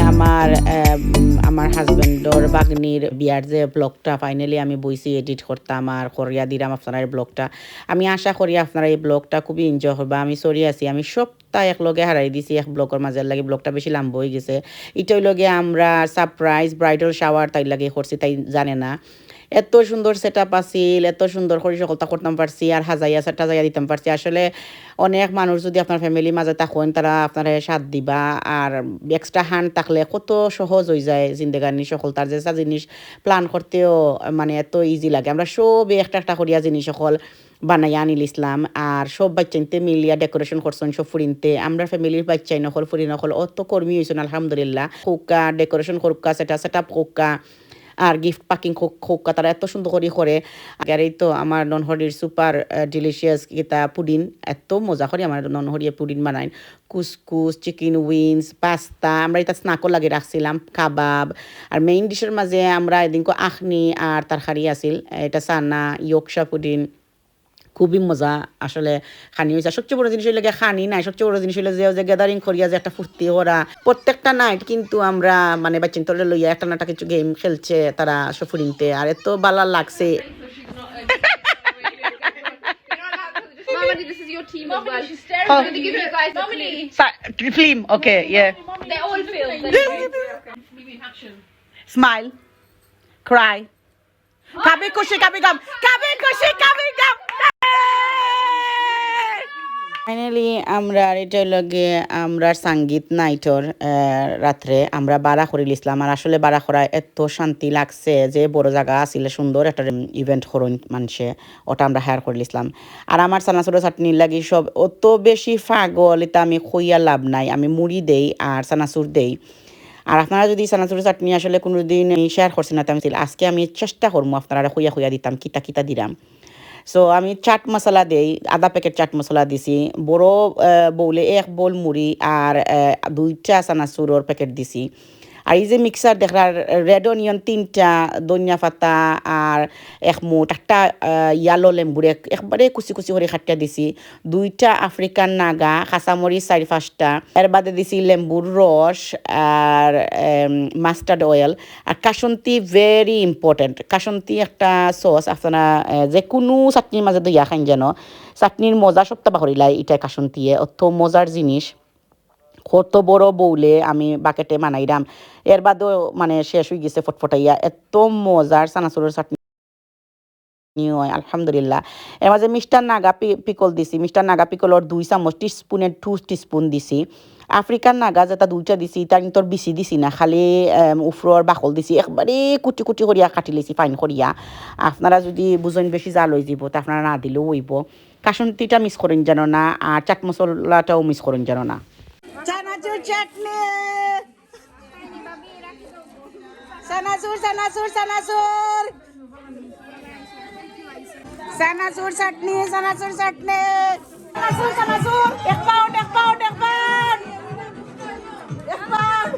আমার আহ, উম, আমার আমার হাজবেন্ডর বাগনির বিয়ার যে ব্লগটা ফাইনালি আমি বইছি এডিট করতাম আর করিয়া দিলাম আপনারা এই ব্লগটা আমি আশা করি আপনারা এই ব্লগটা খুবই এনজয় করবা। আমি সরি আছি আমি সপ্তাহ একলগে হারাই দিছি এক ব্লগের মাঝে লাগে। ব্লগটা বেশি লাম্ব হয়ে গেছে। এটাই লগে আমরা সারপ্রাইজ ব্রাইডাল শাওয়ার তাই লাগে করছি তাই জানে না। এত সুন্দর সেট আপ আছিল, এত সুন্দর করে সকলটা করতাম পারছি, আর হাজাইয়া সেটা জায়গা দিতাম পারছি। আসলে অনেক মানুষ যদি আপনার ফ্যামিলির মাঝে থাকেন, তারা আপনার সাথ দিবা, আর এক্সট্রা হান্ড থাকলে কত সহজ হয়ে যায় জিন্দেগানি সকলতার যে জিনিস প্ল্যান করতেও মানে এত ইজি লাগে। আমরা সবই একটা একটা করিয়া জিনিস সকল বানাইয়া আনিল ইসলাম, আর সব বাচ্চাইতে মিলিয়া ডেকোরেশন করছেন, সব ফুরিনতে। আমরা ফ্যামিলির বাচ্চাই নকল, ফুরি নকল, অত কর্মী হয়েছেন আলহামদুলিল্লাহ। হোকা ডেকোরেশন করুকা সেটা সেট আপ হোকা আর গিফট পাকিং খোকা, তারা এত সুন্দর করে করে। আর এই তো আমার ননহরির সুপার ডিলিশিয়াস কিতা পুডিন, এত মজা করে আমার ননহরিয়া পুডিন বানাই কুসকুস চিকেন উইংস পাস্তা আমরা এটা স্নাকও লাগে রাখছিলাম, কাবাব। আর মেইন ডিশের মাঝে আমরা এদিনকে আখনি আর তরকারি আছিল, এটা সানা, ইয়কশা পুডিন। খুবই মজা। আসলে খানি হয়েছে সবচেয়ে বড় জিনিস হইলে গিয়ে নাই। সবচেয়ে বড় জিনিস হইলে যে গ্যাদারিং করিয়া যে একটা ফুর্তি করা প্রত্যেকটা নাইট কিন্তু আমরা মানে বাচ্চিন তলে লইয়া একটা না একটা কিছু গেম খেলছে তারা সফরিংতে আর এত ভালো লাগছে. স্মাইল ক্রাই কাবি খুশি কাবি গাম কাবি খুশি কাবি গাম ফাইনালি আমরা এটা লগে আমরা সংগীত নাইটর রাত্রে আমরা বাড়া করিল ইসলাম আর আসলে বাড়া করা এত শান্তি লাগছে যে বড় জায়গা আসলে সুন্দর একটা ইভেন্ট করুন মানুষে, ওটা আমরা হায়ার করিল ইসলাম আর আমার সানাসুর চাটনি লাগি সব অত বেশি পাগল এটা আমি খইয়া লাভ নাই, আমি মুড়ি দেই আর সানাসুর দেই। আর আপনারা যদি সানাসুর চাটনি আসলে কোনোদিন শেয়ার করছেন না আজকে আমি চেষ্টা করব আপনারা খুইয়া খুইয়া দিতাম, কিতা কিতা দিলাম সো আমি চাট মশলা দিই, আধা প্যাকেট চাট মশলা দিছি। বড় বৌলে এক বোল মুড়ি আর দুইটা চানাচুরের প্যাকেট দিছি। আর এই যে মিক্সার দেখার রেড অনিয়ন তিনটা, ধনিয়া পাতা আর এক মুঠ একটা ইয়ালো লেম্বুর একবারে কুচি কুচি করে খাটিয়া দিছি। দুইটা আফ্রিকান নাগা, কাঁচামরিচ চারি পাঁচটা। এর বাদে দিছি লেম্বুর রস আর মাস্টার্ড অয়েল আর কাসন্তি ভেরি ইম্পর্টেন্ট কাসন্তি একটা সস আপনারা যে কোনো চাটনির মাঝে দইয়া খান যেন। চাটনির মজা সপ্তাহ বাহরিলাই এটা কাসন্তিয়ে। অত মজার জিনিস। কত বড় বৌলে আমি বাকেটে মানাইরাম এর বাদেও মানে শেষ হয়ে গেছে ফটফটাইয়া। এত মজার চানাচুরের চাটনি আলহামদুলিল্লাহ। এর মাঝে মিষ্টার নাগা পি- পিকল দিছি। মিষ্টার নাগা পিকলর দুই চামচ টিস্পুনের টু টিস্পুন দিছি। আফ্রিকান নাগা যেটা দুইটা দিছি তার তোর বেশি দিছি না। খালি উফরর বাকল দিছি। একবারে কুটি কুটি করিয়া কাটি লেছি ফাইন করিয়া আপনারা যদি বুঝেন বেশি জাল হয়ে যাব, তা আপনারা না দিলেও হইব। কাসন্তিটা মিস করেন যেন না, আর চাট মশলাটাও মিস করেন যেন না। સનાસુર ચટણી સનાસુર સનાસુર સનાસુર સનાસુર ચટણી સનાસુર ચટણી સનાસુર સનાસુર એક પાઉન્ડ એક પાઉન્ડ એક પાઉન્ડ એક પાઉન્ડ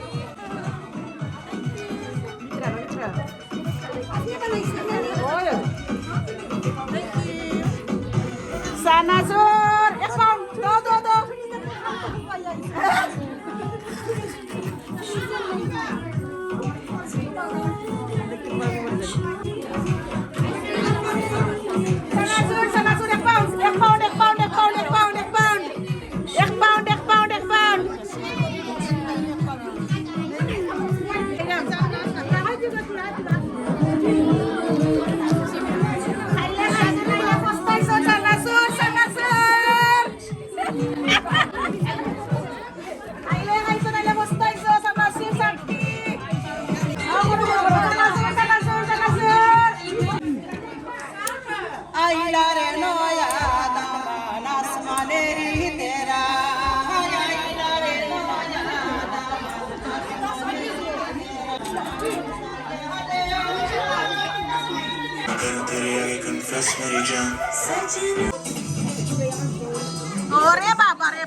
સનાસુર એક પાઉન્ડ દો દો દો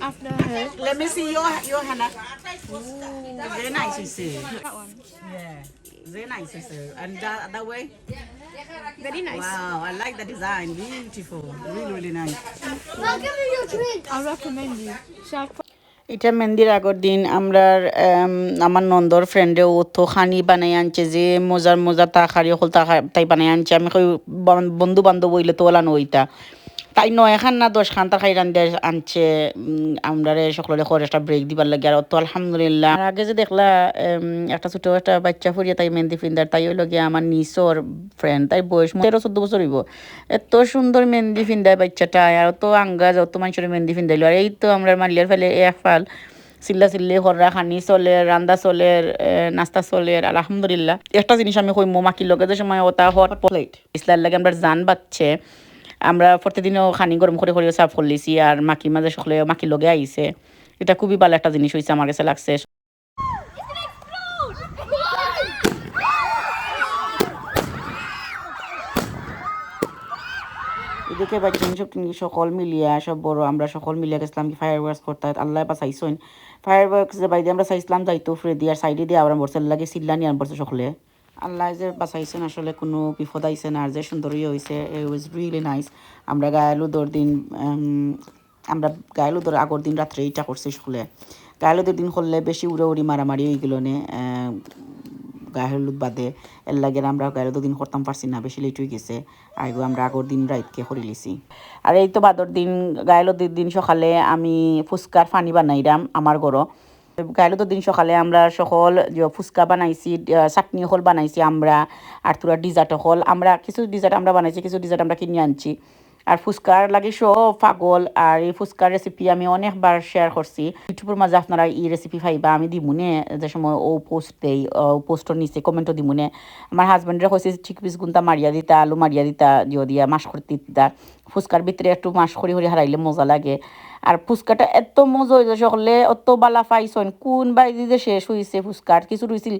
After her. Let me see your your Hannah. Very nice, you see. That one. Yeah, very nice, you see. And that, that way. Very nice. Wow, I like the design. Beautiful. Really, really nice. Now give me your drink. I'll recommend you. Shall I এটা মেহেন্দির আগর দিন আমরা আমার নন্দর ফ্রেন্ডে ও তো খানি বানাই আনছে যে মজার মজার তা খারি হল তা তাই বানাই আনছে আমি বন্ধু বান্ধব হইলে তো ওলানো ওইটা তাই নয় খান না দশ খান তার খাই রান্ধে আনছে আমরা সকলে করে একটা ব্রেক দিবার লাগে। আর তো আলহামদুলিল্লাহ আগে যে দেখলা একটা ছোট একটা বাচ্চা ফুরিয়ে তাই মেহেন্দি ফিন্দার, তাই হইল গিয়ে আমার নিচর ফ্রেন্ড তাই বয়স তেরো চোদ্দ বছর হইব। এত সুন্দর মেহেন্দি ফিন্দায় বাচ্চাটা, আর তো আঙ্গাজ, অত মানুষের মেহেন্দি ফিন্দাইলো আর এই তো আমরা মালিয়ার ফেলে এক ফাল চিল্লা চিল্লি হররা খানি চলে, রান্দা চলে নাস্তা চলে আলহামদুলিল্লাহ। একটা জিনিস আমি কইমো, মাকির লগে যে সময় ওটা হট প্লেট ইসলার লাগে আমরা জান বাচ্ছে। আমরা প্রতিদিনও খানি গরম করে করে সাফ করলিছি আর মাকির মাঝে সকলে মাকির লগে আইছে। এটা খুবই ভালো একটা জিনিস হয়েছে আমার কাছে লাগছে। এদিকে বাচ্চা সব সকল মিলিয়া সব বড়, আমরা সকল মিলিয়া গেছিলাম কি ফায়ার ওয়ার্কস করতে। আল্লাহ বা চাইছইন ফায়ার ওয়ার্কস বাইরে আমরা চাইছিলাম যাইতো ফ্রেদি আর সাইডে দিয়ে আমরা বসে লাগে সিল্লানি আর বসে সকলে। আল্লাহ যে বাঁচাইছেন আসলে কোনো বিপদ আইছে না আর যে সুন্দরই হয়েছে it was রিয়েলি নাইস আমরা গায়ালুদর দিন উম, আমরা গায়ালুদর আগর দিন রাত্রে এইটা করছি সকলে। গায়ালুদের দিন করলে বেশি উড়ে উড়ি মারামারি হয়ে নে গায়ে বাদে। এর লাগে আমরা গায়ে দুদিন করতাম পারছি না বেশি লেট হয়ে গেছে। আর আমরা আগর দিন রাইতকে করে লিছি আর এই তো বাদর দিন গায়ে দিন সকালে আমি ফুচকার ফানি বানাইলাম আমার ঘরও। গায়ে হলুদের দিন সকালে আমরা সকল ফুচকা বানাইছি চাটনি হল বানাইছি আমরা, আর তোরা ডিজার্ট হল। আমরা কিছু ডিজার্ট আমরা বানাইছি, কিছু ডিজার্ট আমরা কিনে আনছি। আর ফুচকার লাগে সব পাগল, আর এই ফুচকার রেসিপি আমি অনেকবার শেয়ার করছি। ইউটিউবের মাঝে আপনারা এই রেসিপি পাইবা, আমি দিমুনে, যে সময় ও পোস্ট দেই, ও পোস্টর নিচে কমেন্টও দিমুনে। আমার হাজবেন্ডরা কইছে, ঠিক পিস গুন্তা, মারিয়া দিতা, আলু মারিয়া দিতা, দিও দিয়া মাস করতে দিতা। ফুচকার ভিতরে একটু মাস করি করি হারাইলে মজা লাগে। আর ফুচকাটা এত মজা হয়েছে সকলে, অত বালা পাইছন কোন বাইদি যে শেষ হয়েছে ফুচকার কিছু রইছিল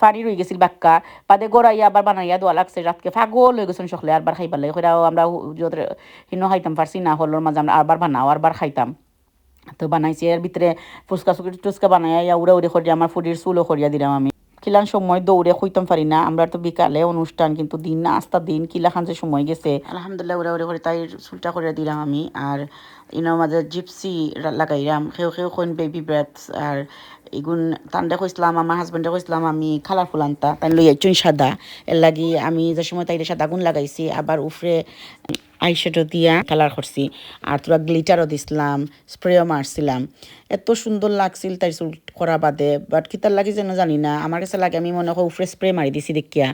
ফাড়ি রয়ে গেছিল বাক্কা, বাদে গড়াইয়া আবার বানাইয়া দোয়া লাগছে, রাতকে ফাগল হয়ে গেছেন সকলে, আরবার খাইবার লাগে কইরাও আমরা যত হিনো খাইতাম পারছি না হলোর মাঝে আমরা আরবার বানাও, আরবার খাইতাম। তো বানাইছি, এর ভিতরে ফুচকা টুচকা বানাইয়া উড়ে উড়ে করিয়া, আমার ফুডির চুলও করিয়া দিলাম আমি। কিলান সময় দৌড়ে খুঁজতাম পারি না। আমরা তো বিকালে অনুষ্ঠান, কিন্তু দিন না, আস্তা দিন কিলা খান যে সময় গেছে। আলহামদুলিল্লাহ ওরা উড়ে করে তাই চুলটা করে দিলাম আমি। আর ইনার মাঝে জিপসি লাগাইলাম। সেও সেও কইন বেবি ব্রেথস আর এগুন দেখো কইসলাম আমার হাজবেন্ডে কইসলাম আমি কালারফুল আনতা তাই লই একজন সাদা। এর লাগি আমি যে সময় তাইলে সাদা গুণ লাগাইছি, আবার উফরে আইশ্যাডো দিয়া কালার করছি। আর তোরা গ্লিটারও দিছিলাম স্প্রেও মারছিলাম। এত সুন্দর লাগছিল তাই চুল করা বাদে বাট কিতার লাগি যেন জানি না। আমার কাছে লাগে আমি মনে হয় উফরে স্প্রে মারি দিছি দেখিয়া।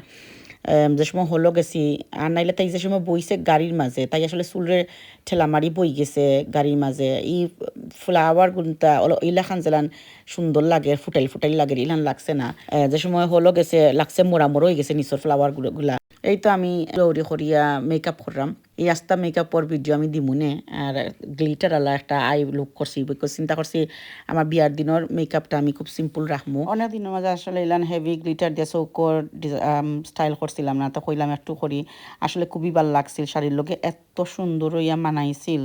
যে সময় হলো গেছি, আর নাইলে তাই যে সময় বইছে গাড়ির মাঝে, তাই আসলে চুলের ঠেলা মারি বই গেছে গাড়ির মাঝে। ই ফ্লাওয়ার ওলো ইলাখান জেলান সুন্দর লাগে, ফুটাইল ফুটাইল লাগে, ইলান লাগছে না। যে সময় হলো গেছে, লাগছে মোড়া মোড়ো হয়ে গেছে নিচর ফ্লাওয়ারগুলা। এই তো আমি দৌড়ি করিয়া মেকআপ করলাম। এই আস্তা মেকআপর ভিডিও আমি দিমুনে আর গ্লিটার আলা একটা আই লুক করছি বিকজ চিন্তা করছি আমার বিয়ার দিনের মেকআপটা আমি খুব সিম্পল রাখব অনেক দিনের মাঝে আসলে ইলান হেভি গ্লিটার দিয়ে চৌকর স্টাইল করছিলাম না তো কইলাম একটু করি। আসলে খুবই ভালো লাগছিল শাড়ির লোকে এত সুন্দর ইয়া মানাইছিল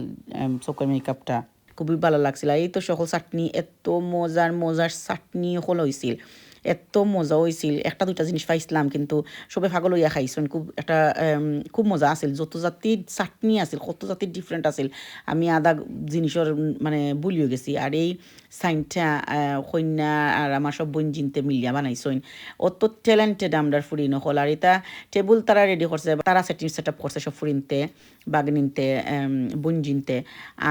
চৌকর মেকআপটা খুবই ভালো লাগছিল। এই তো সকল চাটনি এত মজার মজার চাটনি হল হয়েছিল এত মজা হয়েছিল একটা, দুইটা জিনিস পাইছিলাম, কিন্তু সবে ভাগল হইয়া খাইছেন খুব একটা খুব মজা আছিল। যত জাতির চাটনি আছিল, কত জাতির ডিফারেন্ট আছিল, আমি আদা জিনিসের মানে ভুলিও গেছি। আর এই সাইনটা কন্যা আর আমার সব বোন জিনতে মিলিয়া বানাইছেন অত ট্যালেন্টেড আমরা ফুরি নকল আর এটা টেবুল তারা রেডি করছে, তারা সেটিং সেট আপ করছে সব ফুরিনতে। বাগনিনতে বোন জিনতে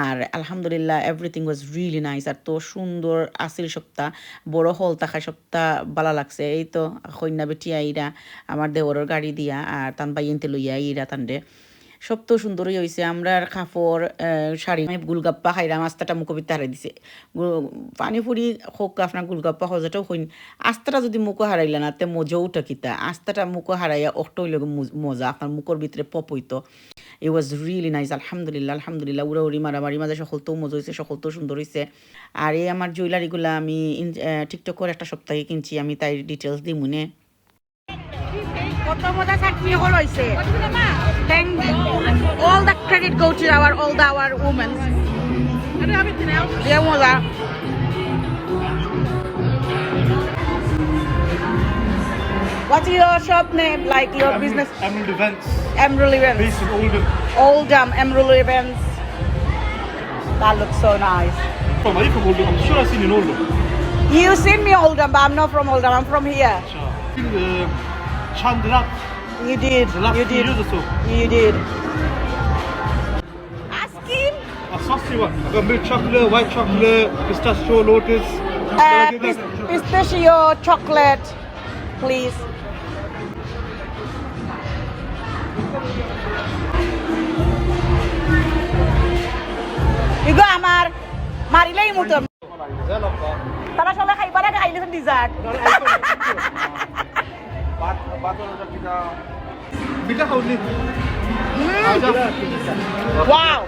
আর আলহামদুলিল্লাহ এভরিথিং ওয়াজ রিয়েলি নাইস আর তো সুন্দর আসিল সপ্তাহ, বড় হল তাখা সপ্তাহ ভালো লাগছে। এই তো কন্যা বেটিয়া ইরা, আমার দেওয়ার গাড়ি দিয়া, আর তান বাইনতে লইয়া, ইরা তান্ডে সব তো সুন্দরই হয়েছে আমরা কাপড় শাড়ি গুলগাপ্পা খাইলাম আস্তাটা মুখবিতে হারাই দিছে। পানিপুরি হোক, আপনার গুলগাপ্পা হজাটাও হইন। আস্তাটা যদি মুখো হারাইলে না, তে মজাও উঠা কিতা আস্তাটা মুখো হারাইয়া অষ্ট হইলে মজা আপনার মুখর ভিতরে পপ হইতো। ইট ওয়াজ রিয়েলি নাইস আলহামদুলিল্লাহ আলহামদুলিল্লাহ উড়া উড়ি মারামারি, মাঝে সকলতেও মজা হয়েছে সকলতেও সুন্দর হয়েছে আর এই আমার জুয়েলারিগুলো আমি টিকটকের একটা সপ্তাহে কিনছি, আমি তাই ডিটেলস দিই মনে Sakmi hol. Thank all the credit go to our all the our women. Yeah, mola. What's your shop name? Like your Emerald, business? Emerald Events. Emerald Events. Based in Oldham. Oldham, Emerald Events. That looks so nice. From, are you from Oldham? I'm sure I've seen you in Oldham. You've seen me Oldham, but I'm not from Oldham. I'm from here. Sure. Uh, seen uh, Chandrat You did. the last You few did. years or so. You did. Ask him. A saucy one. I've got milk chocolate, white chocolate, pistachio, lotus. Uh, Can I give pis- that? pistachio chocolate, please. ইগো আমার মারিলেই মতন তারা সবাই খাইবার আগে খাইলে dessert Bitter how Wow,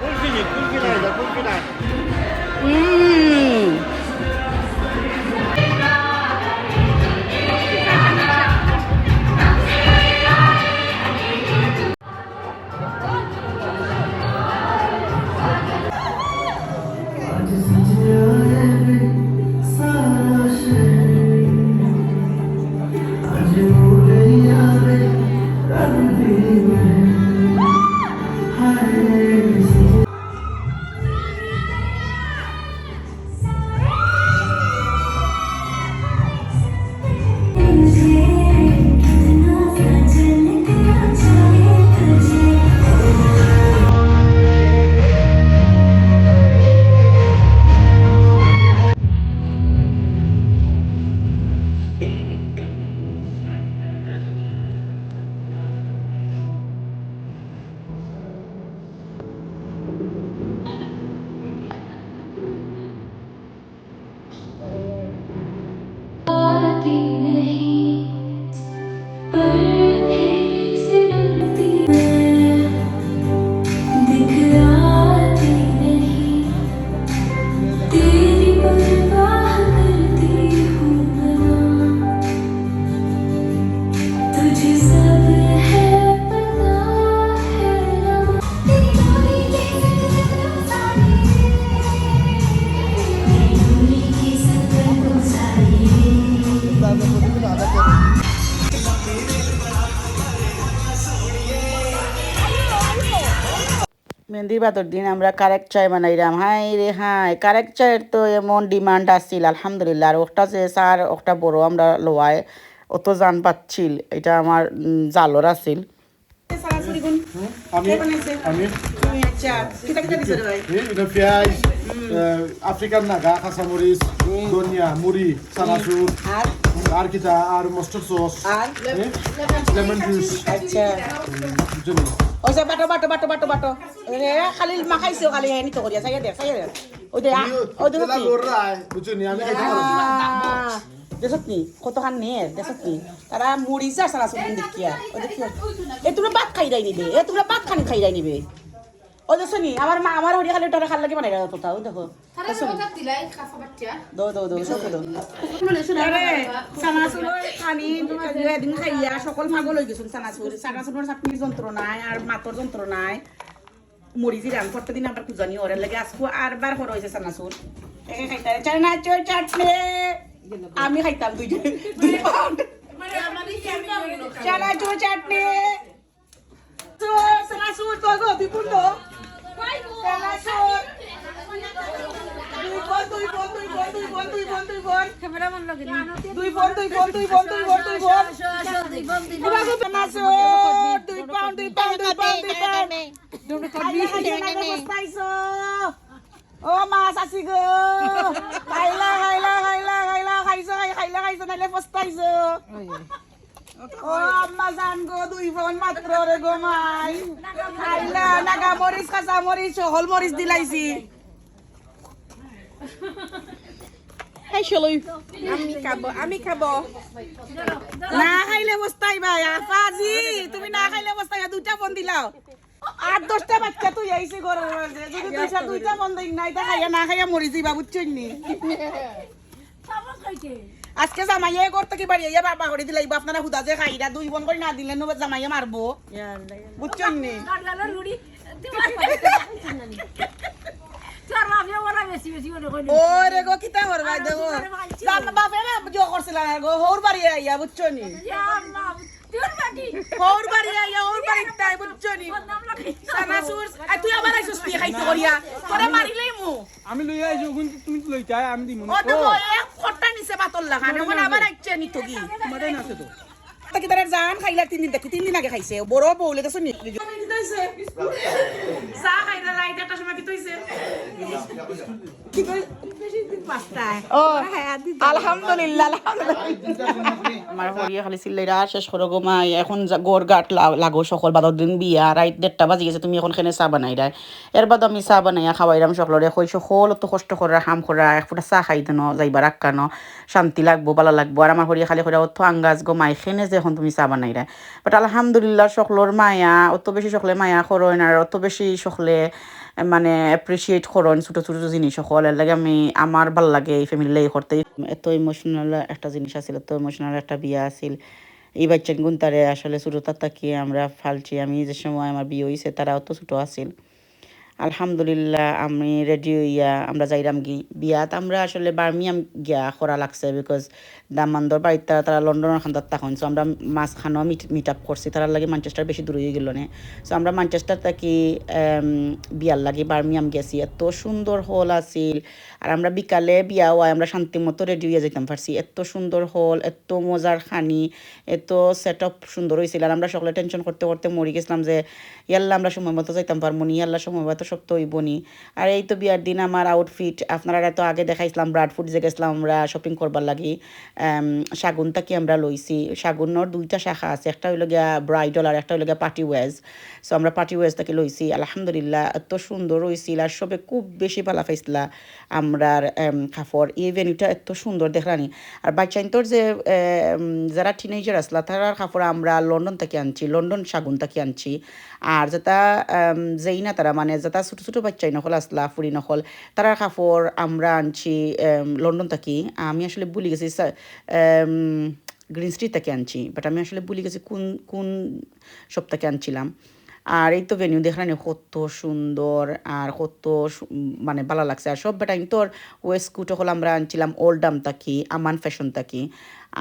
Thank you. Please. বাদর দিন আমরা কারেক চাই বানাইলাম হাই রে হাই কারেক চায়ের তো এমন ডিমান্ড আসছিল আলহামদুলিল্লাহ। আর ওটা যে সার ওটা বড় আমরা লোয়ায় অত জান পাচ্ছিল এটা আমার জালর আসিল আফ্রিকান নাগা কাঁচামরিচ ধনিয়া মুড়ি চানাচুর আর? কিটা আর মস্টার সস লেমন জুস আচ্ছা। ওই যে বাটো বাটো বাটো বাটো। বাটো খালি মাখাইছো খালি হেনি তো করিয়া চাইয়া দে চাইয়া দে। ওই দে ওই দে Kita lurai, বুঝছ নি? আমি। দেশত নি কতখান নিয়ে দেশত নি তারা মুড়ি যা সারা সুদিন দেখিয়া। ও দেখিয়া এ তোমরা ভাত খাই যাই নিবে। এ তোমরা ভাত খানি খাই যাই নিবে। ও দেখছ নি আমার মা আমার হরিয়া খালি টাকা খাল লাগে বানাই তো তাও দেখো? দো দো দো সব দো। চানাচুরের খানি এদিন খাইয়া সকল পাগল হয়ে চানাচুরের চাটনির যন্ত্রণায় আর মাতর যন্ত্রণায় মরি জিরাম করতে দিন আবার কুজানি ওরে লাগে আজকে আর বার করা হয়েছে চানাচুর একে খাইতে চানাচুর চাটনি। আমি খাইতাম দুই দুই পাউন্ড চানাচুর চাটনি। চানাচুর তো গো বিপুল ও মাছ আসি গো খাইলা খাইলা খাইলা খাইলা খাইছো খাইলা খাইছো নাইলে পস্তাইছো ও আম্মা জান গো দুই ফোন মাত্র রে গো মাই। আইলা নাগা মরিচ কাঁচা মরিচ হল মরিচ দিলাইছি। এই চলই আমি খাব আমি খাব। না খাইলে বস্তাই ভাই আফাজি তুমি না খাইলে বস্তাই দুইটা ফোন দিলাও। আট দশটা বাচ্চা তুই আইসি ঘরের মাঝে। যদি দুইটা দুইটা ফোন নাই তা খাইয়া না খাইয়া মরি যাইবা বুঝছই নি? আজকে জামাইয়ে করতে কি বাড়ি ইয়া বাবা করে দিলাই আপনারা হুদা যে খাইরা দুই বোন করে না দিলে নো জামাইয়ে মারবো। বুঝছই নি? ওরে গো কিতা করবা বাপে না জো করছিল না গো হোর বাড়ি আইয়া বুঝছ নি? হোর বাড়ি আইয়া হোর বাড়ি তাই বুঝছ নি? সানাসুর আই তুই আবার আইছস তুই খাইতে করিয়া? তোরে মারিলেই মু। আমি লই আইছো তুমি তো লই আমি দিমু। ও। তো এক ফটা নিছে বাতল লাগানে ওন আবার আইছে নি তো। কি তোমাদের আছে তো। তাকি তার জান খাইলা তিন দিন দেখি তিন দিন আগে খাইছে। বড় বউলে তো শুনি চা খাইলা লাইট একটা সময় কি তুইছে কি কই ও আলহামদুলিল্লাহ আমার হরিয়া খালি চিল্লাইরা শেষ করো গো মা এখন গোর গাট লাগো সকল বাদর দিন বিয়া রাইত দেড়টা বাজি গেছে তুমি এখন খেনে চা বানাই রাই এর বাদ আমি চা বানাইয়া খাওয়াইরাম সকলরে। কই সকল তো কষ্ট করা হাম করা এক ফুটা চা খাই দেন রাক্কানো শান্তি লাগবো ভালো লাগবো। আর আমার হরিয়া খালি করে অত আঙ্গাজ গো মাই খেনে যে এখন তুমি চা বানাই রাই বাট আলহামদুলিল্লাহ সকলর মায়া অত বেশি সকলে মায়া করইন আর অত বেশি সকলে মানে অ্যাপ্রিসিয়েট করন ছোট ছোট জিনিস সকল এর লাগে আমি, আমার ভালো লাগে এই ফ্যামিলি লাগে করতে। এত ইমোশনাল একটা জিনিস আছিল, এত ইমোশনাল একটা বিয়া আছিল। এই বাচ্চা গুণ তারে আসলে ছোটো তাকিয়ে আমরা ফালছি? আমি যে সময় আমার বিয়ে হয়েছে তারা অত ছোটো আছিল। আলহামদুলিল্লাহ আমি রেডি হইয়া আমরা যাইরাম গি বিয়াত আমরা আসলে বার্মিয়াম গিয়া করা লাগছে বিকজ দামান্দর বাড়িতে তারা তারা লন্ডনের খান্দার তখন। সো আমরা মাঝখানেও মিট আপ করছি। তারা লাগে ম্যানচেস্টার বেশি দূরে হয়ে গেল না? সো আমরা ম্যানচেস্টার থাকি বিয়ার লাগে বার্মিয়াম গেছি। এত সুন্দর হল আছিল। আর আমরা বিকালে বিয়া হয় আমরা শান্তি মতো রেডি হয়ে যেতাম পারছি এত সুন্দর হল এত মজার খানি, এত সেট আপ সুন্দর হয়েছিল আর আমরা সকলে টেনশন করতে করতে মরি গেছিলাম যে, ইয়াল্লা আমরা সময় মতো যাইতাম পারব নি, ইয়াল্লা সময় মতো সব তো হইব নি। আর এই তো বিয়ার দিন আমার আউটফিট আপনারা তো আগে দেখাইছিলাম ব্রাডফুড যে গেছিলাম আমরা শপিং করবার লাগি। শাগুন তাকি আমরা লইছি? শাগুনের দুইটা শাখা আছে, একটা হইল গিয়া ব্রাইডল আর একটা হইল গিয়া পার্টি ওয়েজ সো আমরা পার্টি ওয়েজ তাকে লইছি, আলহামদুলিল্লাহ, এত সুন্দর হয়েছিল আর সবে খুব বেশি ভালো পাইছিলা আমরার কাপড় এই ভেনিউটা এত সুন্দর দেখলানি আর বাচ্চাইন্তর যে যারা টিনেজার আসলা, তারা কাপড় আমরা লন্ডন থেকে আনছি, লন্ডন শাগুন থেকে আনছি? আর যেটা যেই না তারা মানে যেটা ছোটো ছোটো বাচ্চাই নকল আসলা ফুরি নকল তারার কাপড় আমরা আনছি লন্ডন থাকি। আমি আসলে ভুলে গেছি গ্রিন স্ট্রিট থেকে আনছি বাট আমি আসলে ভুলে গেছি কোন কোন সপ্তাহে আনছিলাম। আর এই তো ভেনিউ দেখলেন কত সুন্দর, আর কত মানে ভালো লাগছে। আর সব বেটাইম তোর ওয়েস্ট কুটো হলো আমরা আনছিলাম ওল্ড আম তাকি আমান ফ্যাশন তাকি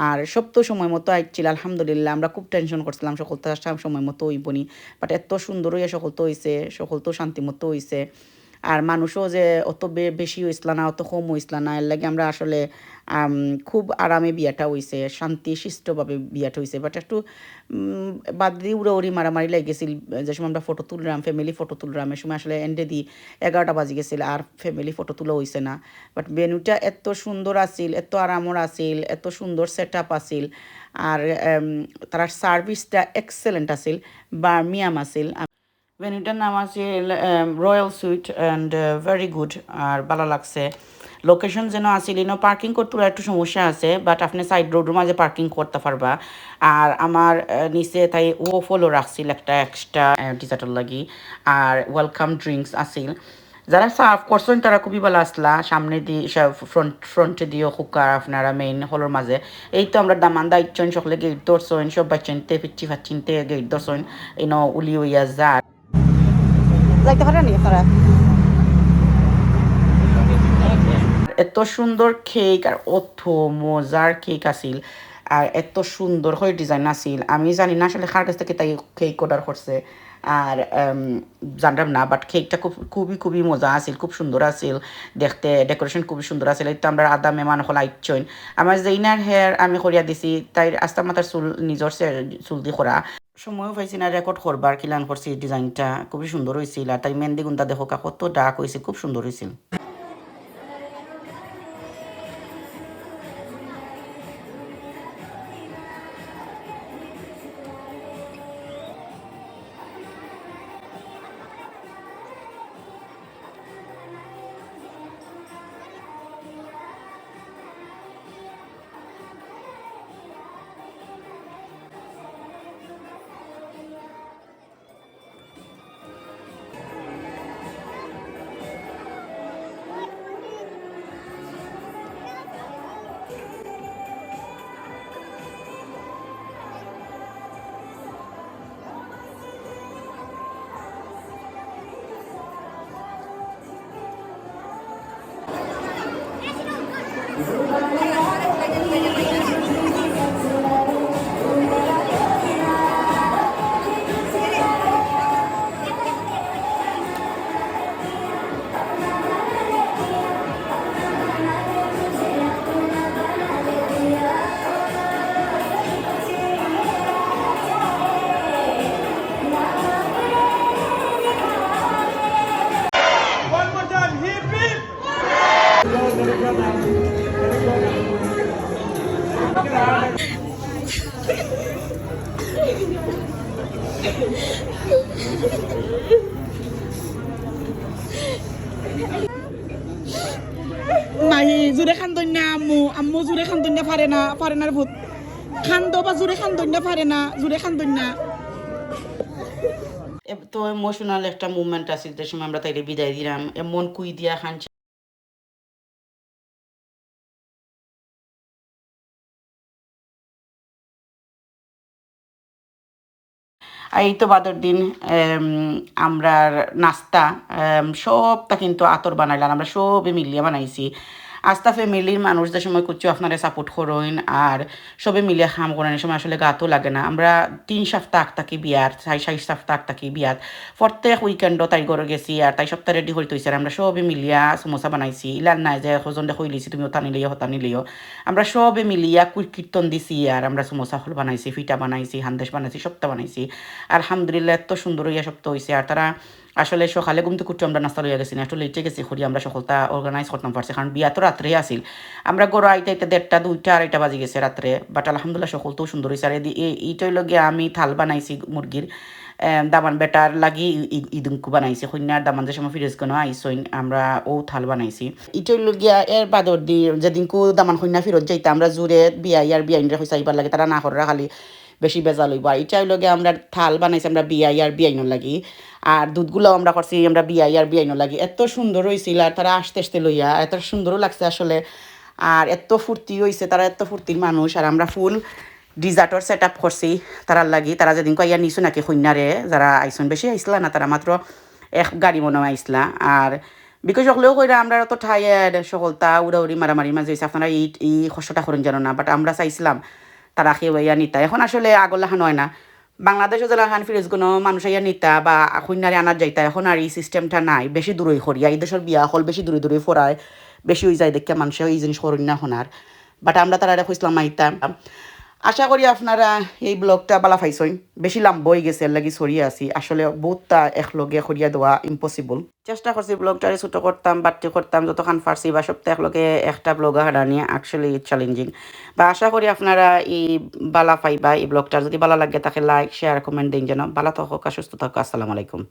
আর সব তো সময় মতো আইছিল, আলহামদুলিল্লাহ, আমরা খুব টেনশন করছিলাম, সকল তো সময় মতো হইবনি বাট এত সুন্দর হইয়া, সকল তো হইছে, সকল তো শান্তি মতো হইছে। আর মানুষও যে অত বেশি হইসলা না, অত কম হইসলা না, এর লাগে আমরা আসলে খুব আরামে বিয়াটা হইছে, শান্তি শিষ্টভাবে বিয়াটা হইছে। বাট একটু বাদ দিয়ে উড়ে উড়ি মারামারি লেগেছিল যে সময় আমরা ফটো তুললাম ফ্যামিলি ফটো তুললাম, এ সময় আসলে এন্ডে দি এগারোটা বাজি গেছিল, আর ফ্যামিলি ফটো তুলা হইছে না। বাট বেনুটা এত সুন্দর আছিল, এত আরামর আছিল, এত সুন্দর সেট আপ আছিল, আর তার সার্ভিসটা এক্সেলেন্ট আছিল, বার্মিয়াম আছিল। ভেনিউটার নাম আছে royal suite and very good আর ভালো লাগছে। লোকেশন যেন আছিল ইনো পার্কিং করতে একটু সমস্যা আছে বাট আপনি সাইড রোডের মাঝে পার্কিং করতে পারবা। আর আমার নিচে তাই ও ফলো রাখছিল একটা এক্সট্রা ডিজার্টের লাগি। আর ওয়েলকাম ড্রিঙ্কস আছিল। যারা সার্ভ করছেন, তারা খুবই ভালো আসলা। সামনে দিয়ে ফ্রন্ট ফ্রন্টে দিয়েও হুকার আপনারা মেইন হলের মাঝে। এই তো আমরা দামান দায়িত্বন সকলে গেট ধরছেন, সব বাচ্চানতে পিচ্ছি ফাচ্চিনতে গেট ধরছেন ইনো উলি হইয়া যা যাইতে আপনারা? এত সুন্দর কেক আর অত মজার কেক আছিল। আর এত সুন্দর করে ডিজাইন আছিল। আমি জানি না আসলে কার কাছ থেকে তাই কেক অর্ডার করছে। আর উম, জানতাম না বাট কেকটা খুব খুবই খুবই মজা আছিল খুব সুন্দর আছিল। দেখতে ডেকোরেশন খুবই সুন্দর আছিল। এই তো আমরা আদা মেমান হল আইচইন আমার যেইনার হেয়ার আমি করিয়া দিছি। তাই আস্তা মাতার চুল নিজর চুল দি করা সময়ও পাইছি না রেকর্ড করবার কিলান করছি ডিজাইনটা খুবই সুন্দর হয়েছিল আর তাই মেহেন্দি গুন্দা দেখো কত ডাক হয়েছে খুব সুন্দর হয়েছিল Amém. আম্মু জোরে খান্দন না পারে না পারে না ভূত খান্দ বা জোরে খান্দন না পারে না জোরে খান্দন না তো ইমোশনাল একটা মুভমেন্ট আছে যে সময় আমরা তাইলে বিদায় দিলাম। এমন কুই দিয়া খান এই তো বাদর দিন এম, আমরার নাস্তা সবটা কিন্তু আতর বানাইলাম। আমরা সবে মিলিয়ে বানাইছি। আস্তা ফ্যামিলির মানুষ সময় করছ আপনারা সাপোর্ট করেন আর সবে মিলিয়ে খাম করেন, এই সময় আসলে গাতও লাগে না। আমরা তিন সপ্তাহ আগ থাকি বিয়ার চাই চার সপ্তাহ আগ থাকি বিয়াত প্রত্যেক উইকেন্ডও তাই ঘরে গেছি আর তাই সপ্তাহ রেডি হয়ে তৈছে আমরা সবে মিলিয়া সমোসা বানাইছি। ইলান নাই যে সজন দেখো লিছি তুমি ওটা নিলিও হতা নিলিও আমরা সবে মিলিয়া কুই- কীর্তন দিছি আর আমরা সমোসা হল বানাইছি, ফিটা বানাইছি, হান্দেশ বানাইছি, সপ্তাহ বানাইছি। আর আলহামদুলিল্লাহ, এত সুন্দর হইয়া সপ্তাহ হয়েছে আর তারা আসলে সকালে ঘুমতে করতে আমরা নাস্তা লইয়া গেছি না একটু লেটে গেছি করি আমরা সকলটা অর্গানাইজ করতাম পারছি কারণ বিয়া তো রাত্রে আসিল আমরা গরু আইতে আইতে দেড়টা, দুইটা, আড়াইটা বাজে গেছে রাত্রে বাট আলহামদুলিল্লাহ সকলটাও সুন্দর হয়েছে আর এইটাই লগে আমি থাল বানাইছি মুরগির দামান বেটার লাগি ইদুমকু বানাইছি কন্যার দামান যে সময় ফিরেজ কোনো আইসইন আমরা ও থাল বানাইছি। ইটাই লগিয়া এর বাদর দি, যেদিনকু দামান কন্যা ফিরত যাইতে, আমরা জোরে বিয়া ইয়ার বিয়া ইন্দ্রে হইসা আইবার লাগে, তারা না করা খালি বেশি বেজাল হইব। আর ইটাই লগে আমরা থাল বানাইছি, আমরা বিয়া ইয়ার বিয়াইন লাগি। আর দুধগুলো আমরা করছি, আমরা বিয়া ইয়ার বিয়াইন লাগি। এত সুন্দর হয়েছিল আর তারা আসতে আসতে লইয়া, এত সুন্দরও লাগছে আসলে। আর এত ফুর্তি হয়েছে তারা এত ফুর্তির মানুষ। আর আমরা ফুল ডিজার্টর সেট আপ করছি তারার লাগি। তারা যেদিন কইয়া নিছো নাকি কন্যারে যারা আইসন, বেশি আইসলা না তারা, মাত্র এক গাড়ি মনে আইসলা। আর বিকজ সকলেও কইরা আমরা তো ঠাইয়ের সকলতা উড়াউড়ি, মারামারি মাঝে আপনারা এই এই কষ্টটা করেন জানো না বাট আমরা চাইছিলাম তারা খেয়ে ইয়া নিতা। এখন আসলে আগলাহান হয় না। বাংলাদেশও জেলা ফিরিজগুলো মানুষ ইয়া নিতা বা কন্যারে আনার যাইতা, এখন আর এই সিস্টেমটা নাই। বেশি দূরই করিয়া এই দেশের বিয়া হল বেশি দূরে দূরে ফরায়, বেশি হয়ে যায় দেখে মানুষের এই জিনিস করেন না হনার বাট আমরা তারা খুঁজলাম মাইতাম আশা করি আপনারা এই ব্লগটা বালা পাইছেন বেশি লাম্ব হয়ে গেছে এর লাগি ছড়িয়ে আছি। আসলে বহুতটা একলগে করিয়া দেওয়া ইম্পসিবল চেষ্টা করছি ব্লগটারে ছোট করতাম বাট্টি করতাম যতক্ষণ পারছি বা সপ্তাহে একলগে একটা ব্লগ হারা নিয়ে অ্যাকচুয়ালি চ্যালেঞ্জিং বা আশা করি আপনারা এই বালা পাইবা, এই ব্লগটা যদি ভালো লাগে তাকে লাইক শেয়ার কমেন্ট দিন যেন ভালো থাকুক সুস্থ থাকুক। আসসালামু আলাইকুম।